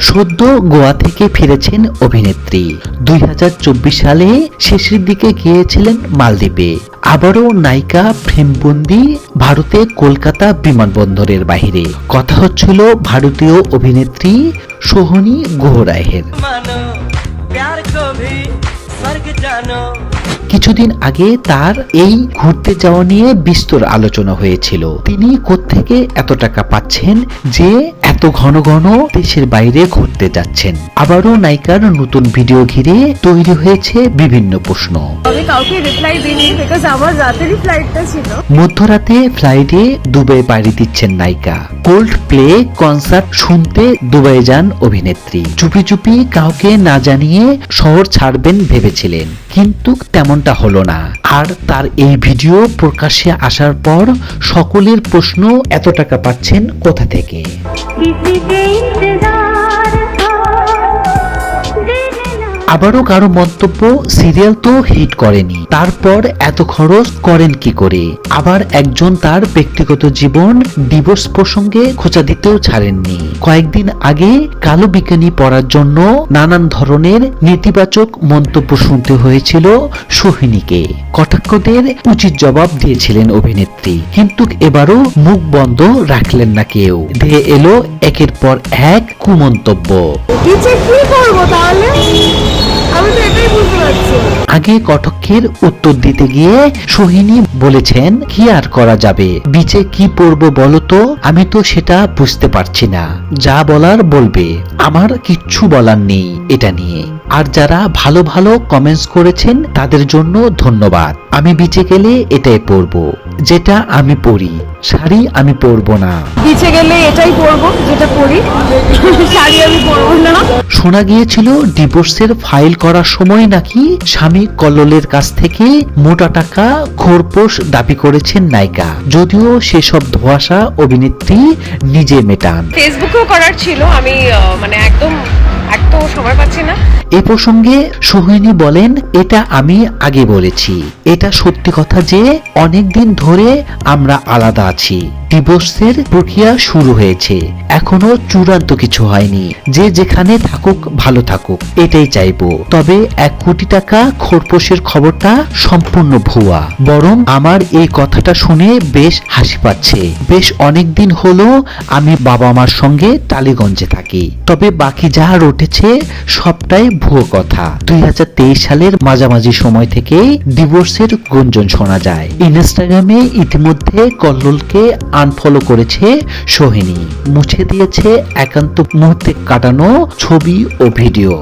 সদ্য গোয়া থেকে ফিরেছেন অভিনেত্রী। দুই হাজার চব্বিশ সালে শেষের দিকে গিয়েছিলেন মালদ্বীপে। আবারও নায়িকা ফ্রেমবন্দি ভারতে কলকাতা বিমানবন্দরের বাইরে কথা হচ্ছিল ভারতীয় অভিনেত্রী সোহনী গোহরায়ের। কিছুদিন আগে তার এই ঘুরতে যাওয়া নিয়ে বিস্তর আলোচনা হয়েছিল। তিনি কোত্থেকে এত টাকা পাচ্ছেন যে এত ঘন ঘন দেশের বাইরে ঘুরতে যাচ্ছেন। আবারও নায়িকার নতুন ভিডিও ঘিরে তৈরি হয়েছে বিভিন্ন প্রশ্ন। মধ্যরাতে ফ্লাইটে দুবাই পাড়ি দিচ্ছেন নায়িকা। কোল্ড প্লে কনসার্ট শুনতে দুবাই যান অভিনেত্রী। চুপি চুপি কাউকে না জানিয়ে শহর ছাড়বেন ভেবেছিলেন। কিন্তু তেমনটা হলো না। আর তার এই ভিডিও প্রকাশ্যে আসার পর সকলের প্রশ্ন, এত টাকা পাচ্ছেন কোথা থেকে? আবারও কারও মন্তব্য সিরিয়াল তো হিট করেনি। তারপর এত খরচ করেন কি করে? আবার একজন তার ব্যক্তিগত জীবন ডিভোর্স প্রসঙ্গে খোঁচা দিতেও ছাড়েননি। কয়েকদিন আগে কালো বিজ্ঞানী পড়ার জন্য নানান ধরনের নেতিবাচক মন্তব্য শুনতে হয়েছিল সোহিনীকে। কটাক্ষদের উচিত জবাব দিয়েছিলেন অভিনেত্রী, কিন্তু এবারও মুখ বন্ধ রাখলেন না কেউ। ধেয়ে এলো একের পর এক কুমন্তব্য। কি করব তাহলে? আগে কটকের উত্তর দিতে গিয়ে সোহিনী বলেছেন, কি আর করা যাবে? বিচে কি পড়ব বলো তো আমি তো সেটা বুঝতে পারছি না। যা বলার বলবে। আমার কিচ্ছু বলার নেই এটা নিয়ে। আর যারা ভালো ভালো কমেন্টস করেছেন তাদের জন্য ধন্যবাদ। আমি বিচে গেলে এটাই পরব। যেটা আমি পরি শাড়ি আমি পরবো না। বিচে গেলে এটাই পরবো যেটা পরি শাড়ি আমি পরবো না। শোনা গিয়েছিল ডিভোর্সের ফাইল করার সময় নাকি স্বামী কল্লোলের কাছ থেকে মোটা টাকা খোরপোশ দাবি করেছেন নায়িকা। যদিও সেসব ধোয়াশা অভিনেত্রী নিজে মেটান। ফেসবুকেও করার ছিল আমি মানে একদম এক তো সময় পাচ্ছি না। এ প্রসঙ্গে সোহিনী বলেন, এটা আমি আগে বলেছি। এটা সত্যি কথা যে অনেক দিন ধরে আমরা আলাদা আছি। ডিভোর্সের প্রক্রিয়া শুরু হয়েছে। এখনও চূড়ান্ত কিছু হয়নি। যে যেখানে থাকুক, ভালো থাকুক। এটাই চাইব। তবে এক কোটি টাকা খোরপোশের খবরটা সম্পূর্ণ ভুয়া। বরং আমার এই কথাটা শুনে বেশ হাসি পাচ্ছে। বেশ অনেক দিন হলো আমি বাবা মার সঙ্গে টালিগঞ্জে থাকি। তবে বাকি যা রটেছে সবটাই ভুয়ো কথা। দুই সালের মাঝামাঝি সময় থেকে ডিভোর্সের গুঞ্জন শোনা যায়। ইনস্টাগ্রামে ইতিমধ্যে কল্লোলকে আনফলো করেছে সোহিনী। মুছে দিয়েছে একান্ত মুহূর্তে কাটানো ছবি ও ভিডিও।